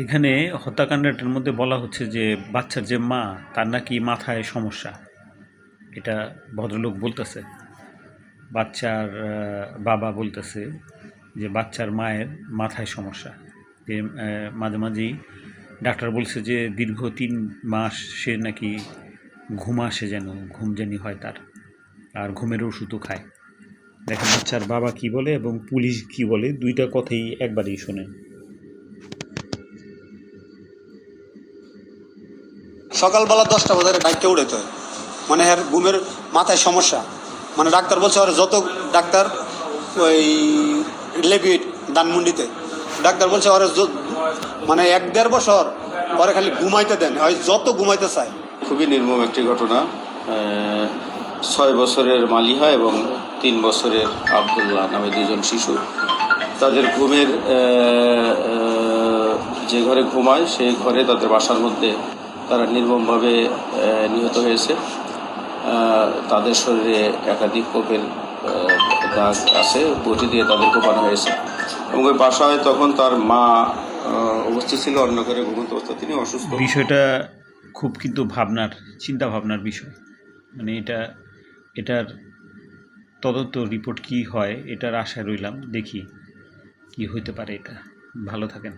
এখানে হত্যাকাণ্ডটার মধ্যে বলা হচ্ছে যে বাচ্চার যে মা, তার নাকি মাথায় সমস্যা। এটা ভদ্রলোক বলতেছে। বাচ্চার বাবা বলতেছে যে বাচ্চার মায়ের মাথায় সমস্যা। যে মাঝে মাঝেই ডাক্তার বলছে যে দীর্ঘ তিন মাস সে নাকি ঘুম আসে যেন, ঘুম জানি হয় তার, আর ঘুমের ওষুধও খায়। দেখেন বাচ্চার বাবা কি বলে এবং পুলিশ কি বলে, দুইটা কথাই একবারেই শোনেন। সকালবেলা দশটা বাজারে ডাকতে উড়েতে হয়। মানে এর ঘুমের মাথায় সমস্যা। মানে ডাক্তার বলছে, আর, যত ডাক্তার ওই লেবিট দানমুন্ডিতে ডাক্তার বলছে ওরা মানে এক দেড় বছর ওরা খালি ঘুমাইতে দেন। ওই যত ঘুমাইতে চায়। খুবই নির্মম একটি ঘটনা। ছয় বছরের মালিহা এবং তিন বছরের আবদুল্লাহ নামে দুজন শিশু। তাদের ঘুমের যে ঘরে ঘুমায় সেই ঘরে তাদের বাসার মধ্যে তারা নির্মমভাবে নিহত হয়েছে। তাদের শরীরে একাধিক কোপের দাগ আছে, বটি দিয়ে তাদের কোপানো হয়েছে। এবং ওই বাসায় তখন তার মা উপস্থিত ছিল, অন্য ঘরে ঘুমন্ত অবস্থা তিনি অসুস্থ। বিষয়টা খুব কিন্তু ভাবনার চিন্তা ভাবনার বিষয়। মানে এটা, এটার তদন্ত রিপোর্ট কি হয়, এটার আশায় রইলাম। দেখি কি হইতে পারে এটা। ভালো থাকেন।